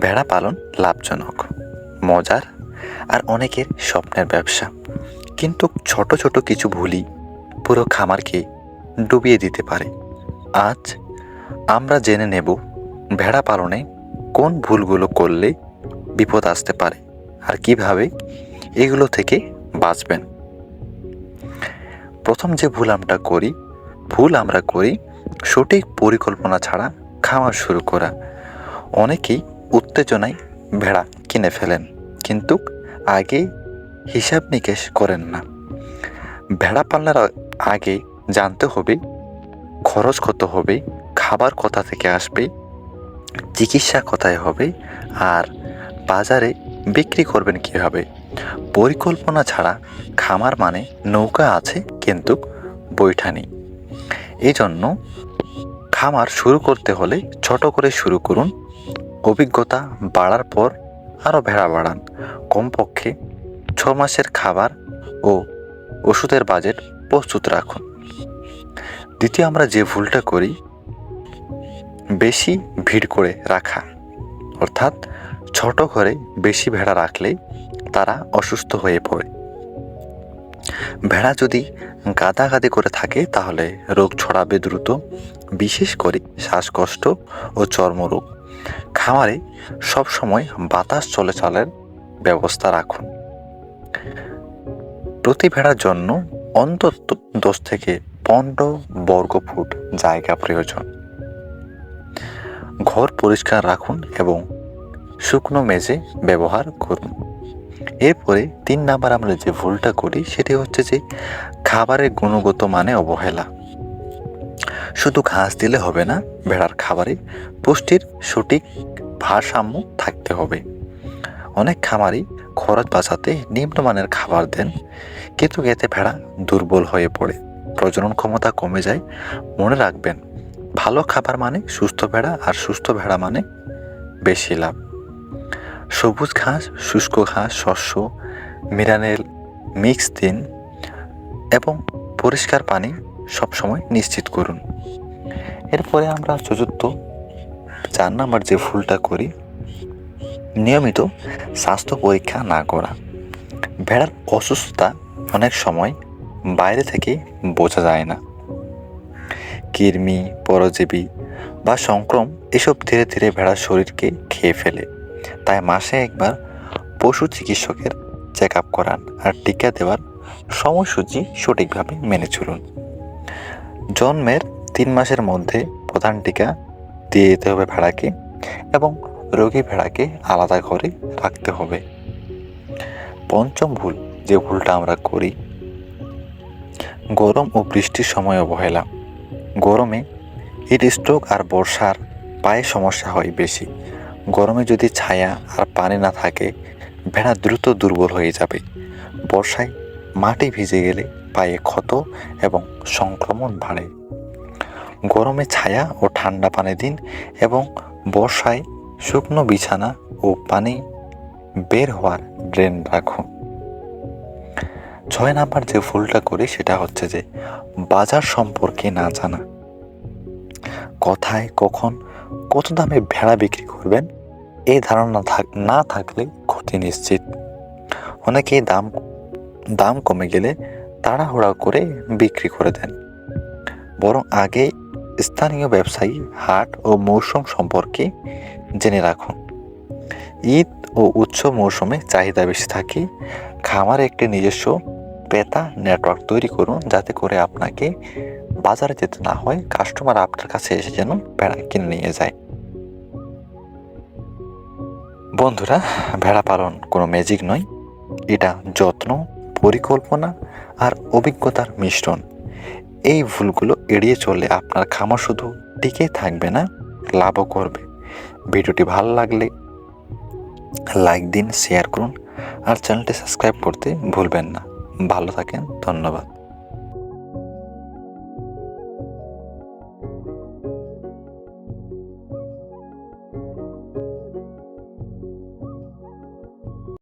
ভেড়া পালন লাভজনক, মজার আর অনেকের স্বপ্নের ব্যবসা। কিন্তু ছোট ছোট কিছু ভুলই পুরো খামারকে ডুবিয়ে দিতে পারে। আজ আমরা জেনে নেব ভেড়া পালনে কোন ভুলগুলো করলে বিপদ আসতে পারে আর কীভাবে এগুলো থেকে বাঁচবেন। প্রথম যে ভুল আমরা করি, ভুল আমরা করি সঠিক পরিকল্পনা ছাড়া খাওয়া শুরু করা। অনেকেই উত্তেজনায় ভেড়া কিনে ফেলেন, কিন্তু আগে হিসাব নিকেশ করেন না। ভেড়া পালনের আগে জানতে হবে, খরচ কত হবে, খাবার কোথা থেকে আসবে, চিকিৎসা কোথায় হবে, আর বাজারে বিক্রি করবেন কীভাবে? পরিকল্পনা ছাড়া খামার মানে নৌকা আছে, কিন্তু বৈঠা নেই। এই জন্য খামার শুরু করতে হলে ছোট করে শুরু করুন অভিজ্ঞতা বাড়ার পর আরও ভেড়া বাড়ান। কমপক্ষে ছ মাসের খাবার ও ওষুধের বাজেট প্রস্তুত রাখুন। দ্বিতীয়, আমরা যে ভুলটা করি, বেশি ভিড় করে রাখা। অর্থাৎ ছোট ঘরে বেশি ভেড়া রাখলে তারা অসুস্থ হয়ে পড়ে। ভেড়া যদি গাদাগাদি করে থাকে, তাহলে রোগ ছড়াবে দ্রুত, বিশেষ করে শ্বাসকষ্ট ও চর্মরোগ। খামারে সবসময় বাতাস চলাচলের ব্যবস্থা রাখুন। প্রতি ভেড়ার জন্য অন্তত দশ থেকে পনেরো বর্গ ফুট জায়গা প্রয়োজন। ঘর পরিষ্কার রাখুন এবং শুকনো মেঝে ব্যবহার করুন। এরপরে তিন নাম্বার আমরা যে ভুলটা করি সেটি হচ্ছে যে খাবারের গুণগত মানে অবহেলা। শুধু ঘাস দিলে হবে না, ভেড়ার খাবারে পুষ্টির সঠিক ভারসাম্য থাকতে হবে। অনেক খামারি খরচ বাঁচাতে নিম্নমানের খাবার দেন, কিন্তু এতে ভেড়া দুর্বল হয়ে পড়ে। প্রজনন ক্ষমতা কমে যায়, মনে রাখবেন, ভালো খাবার মানে সুস্থ ভেড়া আর সুস্থ ভেড়া মানে বেশি লাভ। সবুজ ঘাস, শুষ্ক ঘাস, শস্য মিনারেল মিক্স দিন এবং পরিষ্কার পানি সবসময় নিশ্চিত করুন। এরপরে আমরা চতুর্থ, চার নাম্বার যে ভুলটা করি, নিয়মিত স্বাস্থ্য পরীক্ষা না করা। ভেড়ার অসুস্থতা অনেক সময় বাইরে থেকে বোঝা যায় না। কৃমি, পরজীবী বা সংক্রম এসব ধীরে ধীরে ভেড়ার শরীরকে খেয়ে ফেলে। তাই মাসে একবার পশু চিকিৎসকের চেক আপ করান আর টিকা দেওয়ার সময়সূচি সঠিকভাবে মেনে চলুন। জন্মের তিন মাসের মধ্যে প্রধান টিকা দিয়ে দিতে হবে ভেড়াকে এবং রোগী ভেড়াকে আলাদা করে রাখতে হবে। পঞ্চম ভুল যে ভুলটা আমরা করি, গরম ও বৃষ্টির সময় অবহেলা। গরমে হিট স্ট্রোক আর বর্ষার পায়ে সমস্যা হয় বেশি। গরমে যদি ছায়া আর পানি না থাকে, ভেড়া দ্রুত দুর্বল হয়ে যাবে। বর্ষায় মাটি ভিজে গেলে পায়ে ক্ষত এবং সংক্রমণ বাড়ে। গরমে ছায়া ও ঠান্ডা পানি দিন এবং বর্ষায় শুকনো বিছানা ও পানি বের হওয়ার ড্রেন রাখুন। ছয় নাম্বার যে ভুলটা করি সেটা হচ্ছে যে বাজার সম্পর্কে না জানা। কোথায় কখন কত দামে ভেড়া বিক্রি করবেন? এই ধারণা না থাকলে ক্ষতি নিশ্চিত। অনেকে দাম দাম কমে গেলে তাড়াহুড়া করে বিক্রি করে দেন। বরং আগে স্থানীয় ব্যবসায়ী হাট ও মৌসুম সম্পর্কে জেনে রাখুন। ঈদ ও উৎসব মৌসুমে চাহিদা বেশি থাকে। খামারে একটি নিজস্ব ক্রেতা নেটওয়ার্ক তৈরি করুন যাতে করে আপনাকে বাজারে যেতে না হয় কাস্টমার আপনার কাছে এসে যেন ভেড়া কিনে নিয়ে যায়। বন্ধুরা, ভেড়া পালন কোনো ম্যাজিক নয়। এটা যত্ন পরিকল্পনা আর অভিজ্ঞতার মিশ্রণ। এই ভুলগুলো এড়িয়ে চললে আপনার খামার শুধু টিকে থাকবে না, লাভও করবে। ভিডিওটি ভালো লাগলে লাইক দিন, শেয়ার করুন আর চ্যানেলটি সাবস্ক্রাইব করতে ভুলবেন না। ভালো থাকেন, ধন্যবাদ।